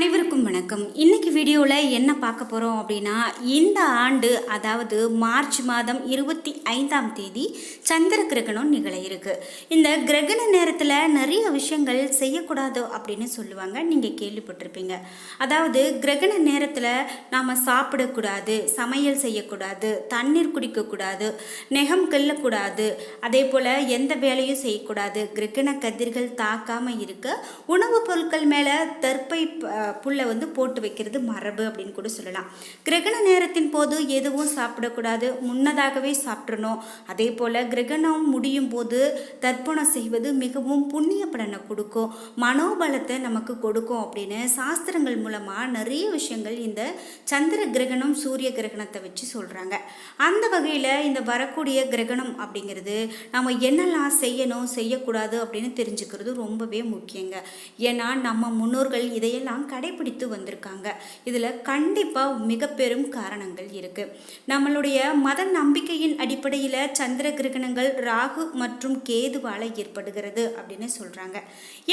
அனைவருக்கும் வணக்கம். இன்னைக்கு வீடியோவில் என்ன பார்க்க போகிறோம் அப்படின்னா இந்த ஆண்டு அதாவது மார்ச் மாதம் இருபத்தி ஐந்தாம் தேதி சந்திர கிரகணம் நிகழ இருக்கு. இந்த கிரகண நேரத்தில் நிறைய விஷயங்கள் செய்யக்கூடாது அப்படின்னு சொல்லுவாங்க. நீங்கள் கேள்விப்பட்டிருப்பீங்க. அதாவது கிரகண நேரத்தில் நாம் சாப்பிடக்கூடாது சமையல் செய்யக்கூடாது தண்ணீர் குடிக்கக்கூடாது நெகம் கெல்லக்கூடாது அதே போல் எந்த வேலையும் செய்யக்கூடாது கிரகண கதிர்கள் தாக்காமல் இருக்க உணவுப் பொருட்கள் மேலே தற்பை புல்லை வந்து போட்டு வைக்கிறது மரபு அப்படின்னு கூட சொல்லலாம். கிரகண நேரத்தின் போது எதுவும் சாப்பிடக்கூடாது. முன்னதாகவே சாப்பிட்றணும் அதே போல் கிரகணம் முடியும் போது தர்ப்பணம் செய்வது மிகவும் புண்ணிய பலனை கொடுக்கும். மனோபலத்தை நமக்கு கொடுக்கும் அப்படின்னு சாஸ்திரங்கள் மூலமாக நிறைய விஷயங்கள் இந்த சந்திர கிரகணம் சூரிய கிரகணத்தை வச்சு சொல்கிறாங்க அந்த வகையில் இந்த வரக்கூடிய கிரகணம் அப்படிங்கிறது நம்ம என்னெல்லாம் செய்யணும் செய்யக்கூடாது அப்படின்னு தெரிஞ்சுக்கிறது ரொம்பவே முக்கியங்க. ஏன்னா நம்ம முன்னோர்கள் இதையெல்லாம் கடைபிடித்து வந்திருக்காங்க. இதில் கண்டிப்பாக மிக பெரும் காரணங்கள் இருக்குது நம்மளுடைய மத நம்பிக்கையின் அடிப்படையில் சந்திர கிரகணங்கள் ராகு மற்றும் கேதுவால் ஏற்படுகிறது அப்படின்னு சொல்கிறாங்க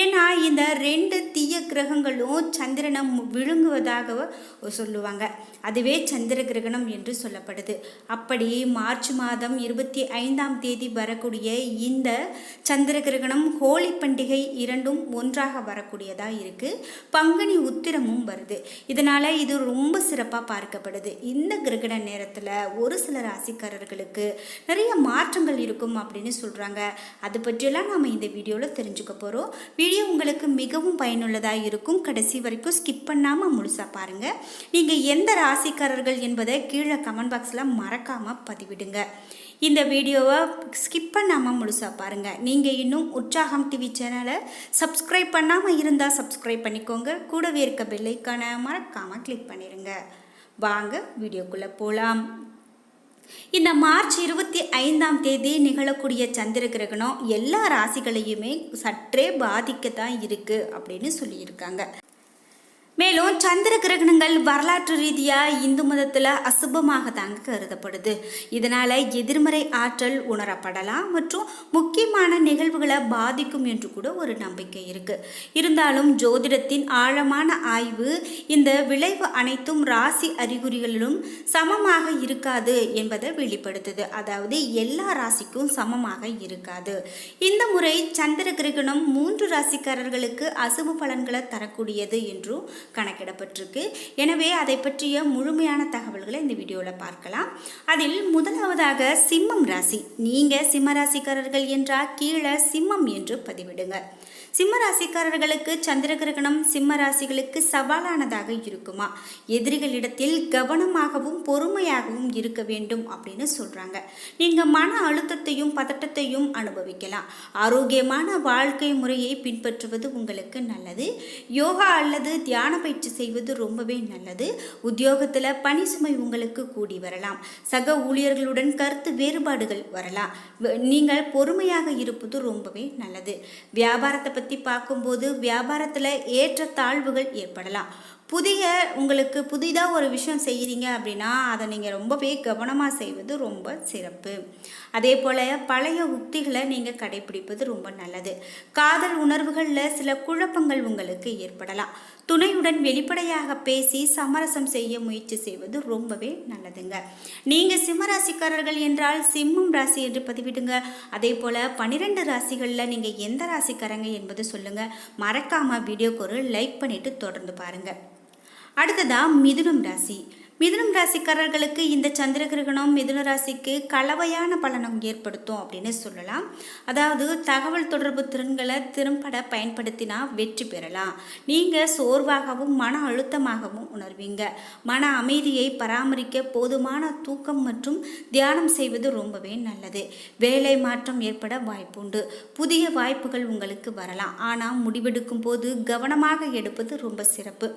ஏன்னா இந்த ரெண்டு தீய கிரகங்களும் சந்திரனை விழுங்குவதாக சொல்லுவாங்க. அதுவே சந்திர கிரகணம் என்று சொல்லப்படுது. அப்படி மார்ச் மாதம் இருபத்தி ஐந்தாம் தேதி வரக்கூடிய இந்த சந்திர கிரகணம் ஹோலி பண்டிகை இரண்டும் ஒன்றாக வரக்கூடியதாக இருக்குது பங்குனி உத்திரமும் வருது. இதனால் இது ரொம்ப சிறப்பாக பார்க்கப்படுது. இந்த கிரகண நேரத்தில் ஒரு சில ராசிக்காரர்களுக்கு நிறைய மாற்றங்கள் இருக்கும் அப்படின்னு சொல்கிறாங்க அது பற்றியெல்லாம் நாம் இந்த வீடியோவில் தெரிஞ்சுக்க போகிறோம் வீடியோ உங்களுக்கு மிகவும் பயனுள்ளதாக இருக்கும். கடைசி வரைக்கும் ஸ்கிப் பண்ணாமல் முழுசாக பாருங்கள் நீங்கள் எந்த ராசிக்காரர்கள் என்பதை கீழே கமெண்ட் பாக்ஸில் மறக்காமல் பதிவிடுங்க. இந்த வீடியோவை ஸ்கிப் பண்ணாமல் முழுசாக பாருங்கள் நீங்கள் இன்னும் உற்சாகம் டிவி சேனலை சப்ஸ்கிரைப் பண்ணாமல் இருந்தால் சப்ஸ்கிரைப் பண்ணிக்கோங்க. கூடவே இருக்க பெல்லைக்கான மறக்காமல் கிளிக் பண்ணிடுங்க வாங்க வீடியோக்குள்ளே போகலாம் இந்த மார்ச் இருபத்தி ஐந்தாம் தேதி நிகழக்கூடிய சந்திர கிரகணம் எல்லா ராசிகளையுமே சற்றே பாதிக்கத்தான் இருக்குது அப்படின்னு சொல்லியிருக்காங்க. மேலும் சந்திர கிரகணங்கள் வரலாற்று ரீதியாக இந்து மதத்தில் அசுபமாக தாங்க கருதப்படுது. இதனால் எதிர்மறை ஆற்றல் உணரப்படலாம் மற்றும் முக்கியமான நிகழ்வுகளை பாதிக்கும் என்று கூட ஒரு நம்பிக்கை இருக்குது இருந்தாலும் ஜோதிடத்தின் ஆழமான ஆய்வு இந்த விளைவு அனைத்தும் ராசி அறிகுறிகளிலும் சமமாக இருக்காது என்பதை வெளிப்படுத்துது. அதாவது எல்லா ராசிக்கும் சமமாக இருக்காது. இந்த முறை சந்திர கிரகணம் மூன்று ராசிக்காரர்களுக்கு அசுப பலன்களை தரக்கூடியது என்றும் கணக்கிடப்பட்டிருக்கு. எனவே அதை பற்றிய முழுமையான தகவல்களை இந்த வீடியோவில் பார்க்கலாம். அதில் முதலாவதாக சிம்மம் ராசி. நீங்கள் சிம்ம ராசிக்காரர்கள் என்றால் கீழே சிம்மம் என்று பதிவிடுங்க. சிம்ம ராசிக்காரர்களுக்கு சந்திர கிரகணம் சிம்ம ராசிகளுக்கு சவாலானதாக இருக்குமா? எதிரிகளிடத்தில் கவனமாகவும் பொறுமையாகவும் இருக்க வேண்டும் அப்படின்னு சொல்கிறாங்க நீங்கள் மன அழுத்தத்தையும் பதட்டத்தையும் அனுபவிக்கலாம். ஆரோக்கியமான வாழ்க்கை முறையை பின்பற்றுவது உங்களுக்கு நல்லது. யோகா அல்லது தியான பயிற்சி செய்வது ரொம்பவே நல்லது. உத்தியோகத்தில் பணி சுமை உங்களுக்கு கூடி வரலாம். சக ஊழியர்களுடன் கருத்து வேறுபாடுகள் வரலாம். நீங்கள் பொறுமையாக இருப்பது ரொம்பவே நல்லது. வியாபாரத்தை பற்றி பார்க்கும்போது வியாபாரத்தில் ஏற்ற தாழ்வுகள் ஏற்படலாம். புதிய உங்களுக்கு புதிதாக ஒரு விஷயம் செய்கிறீங்க அப்படின்னா அதை நீங்கள் ரொம்பவே கவனமாக செய்வது ரொம்ப சிறப்பு. அதே போல் பழைய உக்திகளை நீங்கள் கடைபிடிப்பது ரொம்ப நல்லது. காதல் உணர்வுகளில் சில குழப்பங்கள் உங்களுக்கு ஏற்படலாம். துணையுடன் வெளிப்படையாக பேசி சமரசம் செய்ய முயற்சி செய்வது ரொம்பவே நல்லதுங்க. நீங்கள் சிம்ம ராசிக்காரர்கள் என்றால் சிம்மம் ராசி என்று பதிவிடுங்க. அதே போல் பன்னிரெண்டு ராசிகளில் நீங்கள் எந்த ராசிக்காரங்க என்பது சொல்லுங்கள் மறக்காமல் வீடியோக்கு ஒரு லைக் பண்ணிவிட்டு தொடர்ந்து பாருங்கள் அடுத்ததா மிதுனம் ராசி. மிதுனம் ராசிக்காரர்களுக்கு இந்த சந்திர கிரகணம் மிதுன ராசிக்கு கலவையான பலனம் ஏற்படுத்தும் அப்படின்னு சொல்லலாம். அதாவது தகவல் தொடர்பு திறன்களை திறம்பட பயன்படுத்தினா வெற்றி பெறலாம். நீங்கள் சோர்வாகவும் மன அழுத்தமாகவும் உணர்வீங்க. மன அமைதியை பராமரிக்க போதுமான தூக்கம் மற்றும் தியானம் செய்வது ரொம்பவே நல்லது. வேலை மாற்றம் ஏற்பட வாய்ப்புண்டு. புதிய வாய்ப்புகள் உங்களுக்கு வரலாம். ஆனால் முடிவெடுக்கும் போது கவனமாக எடுப்பது ரொம்ப சிறப்பு.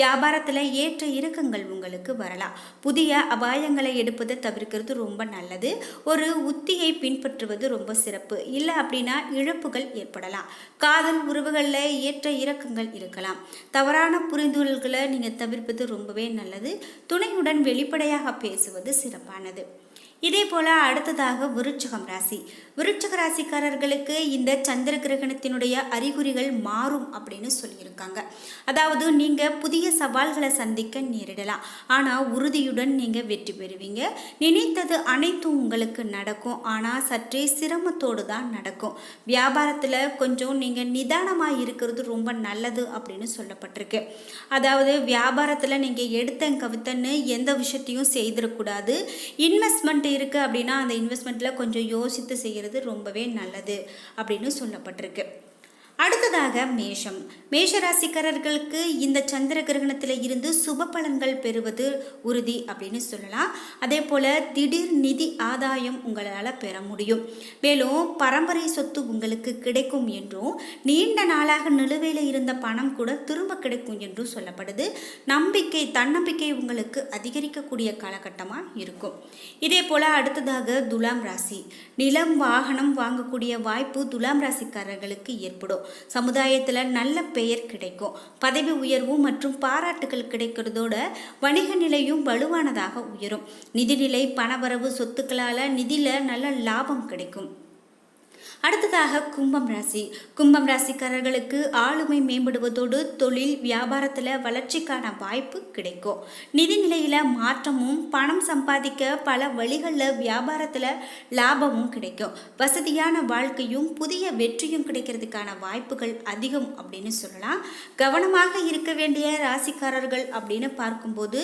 வியாபாரத்தில் ஏற்ற இறக்கங்கள் உங்களுக்கு வரலாம். புதிய அபாயங்களை எடுப்பதை தவிர்க்கிறது ரொம்ப நல்லது. ஒரு உத்தியை பின்பற்றுவது ரொம்ப சிறப்பு. இல்லை அப்படின்னா இழப்புகள் ஏற்படலாம். காதல் உறவுகளில் ஏற்ற இறக்கங்கள் இருக்கலாம். தவறான புரிந்துணர்களை நீங்கள் தவிர்ப்பது ரொம்பவே நல்லது. துணையுடன் வெளிப்படையாக பேசுவது சிறப்பானது. இதே போல் அடுத்ததாக விருச்சகம் ராசி. விருச்சக ராசிக்காரர்களுக்கு இந்த சந்திர கிரகணத்தினுடைய அறிகுறிகள் மாறும் அப்படின்னு சொல்லியிருக்காங்க. அதாவது நீங்கள் புதிய சவால்களை சந்திக்க நேரிடலாம். ஆனால் உறுதியுடன் நீங்கள் வெற்றி பெறுவீங்க. நினைத்தது அனைத்தும் உங்களுக்கு நடக்கும். ஆனால் சற்றே சிரமத்தோடு தான் நடக்கும். வியாபாரத்தில் கொஞ்சம் நீங்கள் நிதானமாக இருக்கிறது ரொம்ப நல்லது அப்படின்னு சொல்லப்பட்டிருக்கு. அதாவது வியாபாரத்தில் நீங்கள் எடுத்தேன் கவித்தன்னு எந்த விஷயத்தையும் செய்திடக்கூடாது. இன்வெஸ்ட்மெண்ட் இருக்குது அப்படின்னா அந்த இன்வெஸ்ட்மெண்ட்டில் கொஞ்சம் யோசித்து செய்கிறது ரொம்பவே நல்லது அப்படின்னு சொல்லப்பட்டிருக்கு. அடுத்ததாக மேஷம். மேஷராசிக்காரர்களுக்கு இந்த சந்திர கிரகணத்தில் இருந்து சுப பலன்கள் பெறுவது உறுதி அப்படின்னு சொல்லலாம். அதே போல் திடீர் நிதி ஆதாயம் உங்களால் பெற முடியும். மேலும் பரம்பரை சொத்து உங்களுக்கு கிடைக்கும் என்றும் நீண்ட நாளாக நிலுவையில் இருந்த பணம் கூட திரும்ப கிடைக்கும் என்றும் சொல்லப்படுது. நம்பிக்கை தன்னம்பிக்கை உங்களுக்கு அதிகரிக்கக்கூடிய காலகட்டமாக இருக்கும். இதே போல் அடுத்ததாக துலாம் ராசி. நிலம் வாகனம் வாங்கக்கூடிய வாய்ப்பு துலாம் ராசிக்காரர்களுக்கு ஏற்படும். சமுதாயத்தில் நல்ல பெயர் கிடைக்கும். பதவி உயர்வு மற்றும் பாராட்டுகள் கிடைக்கிறதோட வணிக நிலையும் வலுவானதாக உயரும். நிதிநிலை பணவரவு சொத்துக்களால் நிதியில் நல்ல லாபம் கிடைக்கும். அடுத்ததாக கும்பம் ராசி. கும்பம் ராசிக்காரர்களுக்கு ஆளுமை மேம்படுவதோடு தொழில் வியாபாரத்தில் வளர்ச்சிக்கான வாய்ப்பு கிடைக்கும். நிதி நிலையில் மாற்றமும் பணம் சம்பாதிக்க பல வழிகளில் வியாபாரத்தில் லாபமும் கிடைக்கும். வசதியான வாழ்க்கையும் புதிய வெற்றியும் கிடைக்கிறதுக்கான வாய்ப்புகள் அதிகம் அப்படின்னு சொல்லலாம். கவனமாக இருக்க வேண்டிய ராசிக்காரர்கள் அப்படின்னு பார்க்கும்போது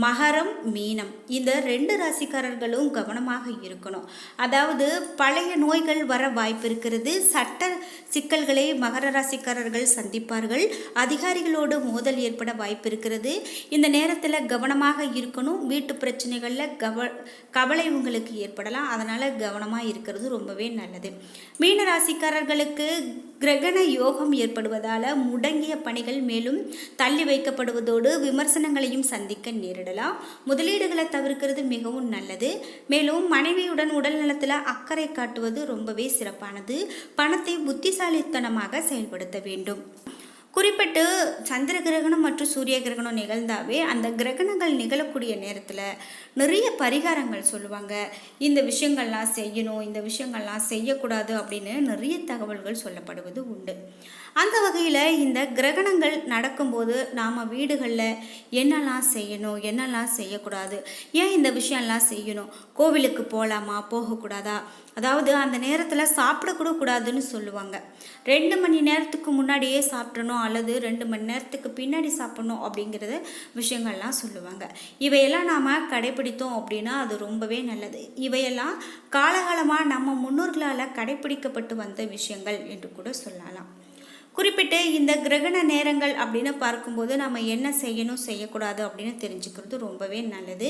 மகரம் மீனம். இந்த ரெண்டு ராசிக்காரர்களும் கவனமாக இருக்கணும். அதாவது பழைய நோய்கள் வர வாய்ப்பு வாய்ப்பு இருக்கிறது. சட்ட சிக்கல்களை மகர ராசிக்காரர்கள் சந்திப்பார்கள். அதிகாரிகளோடு மோதல் ஏற்பட வாய்ப்பு இருக்கிறது. இந்த நேரத்தில் கவனமாக இருக்கணும். வீட்டு பிரச்சனைகளில் கவ கவலை உங்களுக்கு ஏற்படலாம். அதனால் கவனமாக இருக்கிறது ரொம்பவே நல்லது. மீன ராசிக்காரர்களுக்கு கிரகண யோகம் ஏற்படுவதால் முடங்கிய பணிகள் மேலும் தள்ளி வைக்கப்படுவதோடு விமர்சனங்களையும் சந்திக்க நேரிடலாம். முதலீடுகளை தவிர்க்கிறது மிகவும் நல்லது. மேலும் மனைவியுடன் உடல் நலத்தில் அக்கறை காட்டுவது ரொம்பவே சிறப்பு. சிறப்பானது பணத்தை புத்திசாலித்தனமாக செயல்படுத்த வேண்டும். குறிப்பிட்டு சந்திர கிரகணம் மற்றும் சூரிய கிரகணம் நிகழ்ந்தாவே அந்த கிரகணங்கள் நிகழக்கூடிய நேரத்தில் நிறைய பரிகாரங்கள் சொல்லுவாங்க. இந்த விஷயங்கள்லாம் செய்யணும் இந்த விஷயங்கள்லாம் செய்யக்கூடாது அப்படின்னு நிறைய தகவல்கள் சொல்லப்படுவது உண்டு. அந்த வகையில் இந்த கிரகணங்கள் நடக்கும்போது நாம் வீடுகளில் என்னெல்லாம் செய்யணும் என்னெல்லாம் செய்யக்கூடாது ஏன் இந்த விஷயம்லாம் செய்யணும் கோவிலுக்கு போகலாமா போகக்கூடாதா அதாவது அந்த நேரத்தில் சாப்பிடக்கூட கூடாதுன்னு சொல்லுவாங்க. ரெண்டு மணி நேரத்துக்கு முன்னாடியே சாப்பிடணும் அல்லது ரெண்டு மணி நேரத்துக்கு பின்னாடி சாப்பிடணும் அப்படிங்கிறத விஷயங்கள்லாம் சொல்லுவாங்க. இவையெல்லாம் நாம் கடைப்பிடித்தோம் அப்படின்னா அது ரொம்பவே நல்லது. இவையெல்லாம் காலகாலமாக நம்ம முன்னோர்களால் கடைப்பிடிக்கப்பட்டு வந்த விஷயங்கள் என்று கூட சொல்லலாம். குறிப்பிட்டு இந்த கிரகண நேரங்கள் அப்படின்னு பார்க்கும்போது நம்ம என்ன செய்யணும் செய்யக்கூடாது அப்படின்னு தெரிஞ்சுக்கிறது ரொம்பவே நல்லது.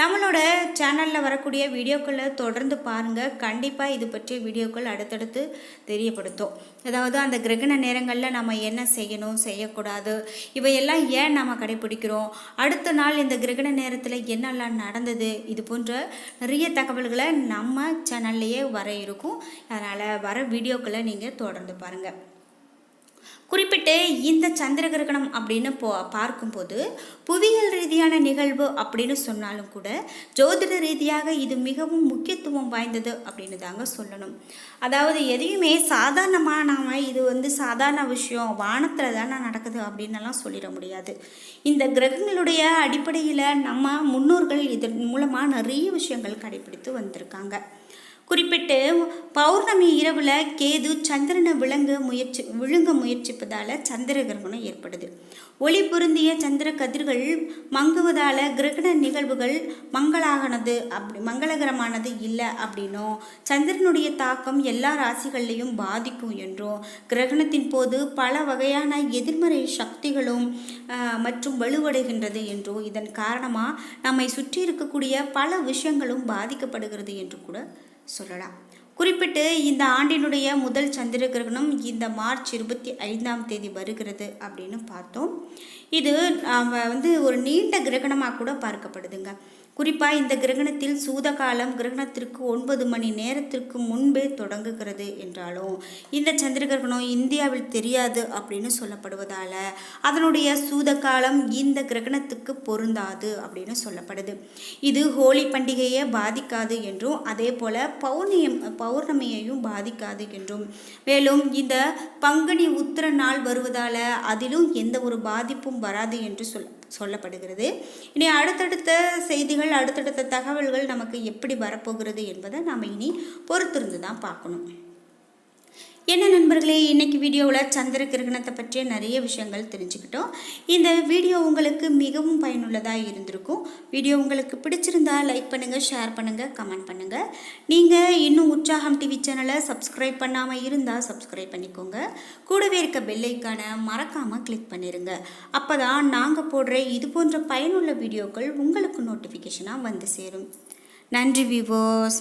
நம்மளோட சேனலில் வரக்கூடிய வீடியோக்களை தொடர்ந்து பாருங்கள் கண்டிப்பாக இது பற்றிய வீடியோக்கள் அடுத்தடுத்து தெரியப்படுத்தும். அதாவது அந்த கிரகண நேரங்களில் நம்ம என்ன செய்யணும் செய்யக்கூடாது இவையெல்லாம் ஏன் நம்ம கடைபிடிக்கிறோம்? அடுத்த நாள் இந்த கிரகண நேரத்தில் என்னெல்லாம் நடந்தது? இது போன்ற நிறைய தகவல்களை நம்ம சேனல்லையே வர இருக்கும். அதனால் வர வீடியோக்களை நீங்கள் தொடர்ந்து பாருங்கள் குறிப்பிட்டு இந்த சந்திர கிரகணம் அப்படின்னு போ பார்க்கும்போது புவியியல் ரீதியான நிகழ்வு அப்படின்னு சொன்னாலும் கூட ஜோதிட ரீதியாக இது மிகவும் முக்கியத்துவம் வாய்ந்தது அப்படின்னு தாங்க சொல்லணும். அதாவது எதையுமே சாதாரணமாக நாம் இது வந்து சாதாரண விஷயம் வானத்தில் தானே நடக்குது அப்படின்னலாம் சொல்லிட முடியாது. இந்த கிரகங்களுடைய அடிப்படையில் நம்ம முன்னோர்கள் இதன் மூலமாக நிறைய விஷயங்கள் கடைபிடித்து வந்திருக்காங்க. குறிப்பிட்டு பௌர்ணமி இரவில் கேது சந்திரனை விளங்க முயற்சி விழுங்க முயற்சிப்பதால் சந்திர கிரகணம் ஏற்படுது. ஒளி பொருந்திய சந்திர கதிர்கள் மங்குவதால் கிரகண நிகழ்வுகள் மங்களாகனது அப்படி மங்களகரமானது இல்லை அப்படின்னும் சந்திரனுடைய தாக்கம் எல்லா ராசிகள்லையும் பாதிக்கும் என்றும் கிரகணத்தின் போது பல வகையான எதிர்மறை சக்திகளும் மற்றும் வலுவடைகின்றது என்றும் இதன் காரணமாக நம்மை சுற்றி இருக்கக்கூடிய பல விஷயங்களும் பாதிக்கப்படுகிறது என்று கூட சொல்லலாம். குறிப்பிட்டு இந்த ஆண்டினுடைய முதல் சந்திர கிரகணம் இந்த மார்ச் இருபத்தி ஐந்தாம் தேதி வருகிறது அப்படின்னு பார்த்தோம். இது வந்து ஒரு நீண்ட கிரகணமாக கூட பார்க்கப்படுதுங்க. குறிப்பாக இந்த கிரகணத்தில் சூத காலம் கிரகணத்திற்கு ஒன்பது மணி நேரத்திற்கு முன்பே தொடங்குகிறது என்றாலும் இந்த சந்திர கிரகணம் இந்தியாவில் தெரியாது அப்படின்னு சொல்லப்படுவதால் அதனுடைய சூத காலம் இந்த கிரகணத்துக்கு பொருந்தாது அப்படின்னு சொல்லப்படுது. இது ஹோலி பண்டிகையை பாதிக்காது என்றும் அதே போல் பௌர்ணியம் பௌர்ணமியையும் பாதிக்காது என்றும். மேலும் இந்த பங்குனி உத்திர நாள் வருவதால் அதிலும் எந்த ஒரு பாதிப்பும் வராது என்று சொல் சொல்லப்படுகிறது. இனி அடுத்தடுத்த செய்திகள் அடுத்தடுத்த தகவல்கள் நமக்கு எப்படி வரப்போகிறது என்பதை நாம் இனி பொறுத்திருந்து தான் பார்க்கணும். என்ன நண்பர்களே இன்றைக்கி வீடியோவில் சந்திர கிரகணத்தை பற்றிய நிறைய விஷயங்கள் தெரிஞ்சுக்கிட்டோம். இந்த வீடியோ உங்களுக்கு மிகவும் பயனுள்ளதாக இருந்திருக்கும். வீடியோ உங்களுக்கு பிடிச்சிருந்தா லைக் பண்ணுங்கள் ஷேர் பண்ணுங்கள் கமெண்ட் பண்ணுங்கள் நீங்கள் இன்னும் உற்சாகம் டிவி சேனலை சப்ஸ்கிரைப் பண்ணாமல் இருந்தால் சப்ஸ்கிரைப் பண்ணிக்கோங்க. கூடவே இருக்க பெல்லைக்கான மறக்காமல் கிளிக் பண்ணிடுங்க அப்போ தான் நாங்கள் போடுற இது போன்ற பயனுள்ள வீடியோக்கள் உங்களுக்கு நோட்டிஃபிகேஷனாக வந்து சேரும். நன்றி விவோஸ்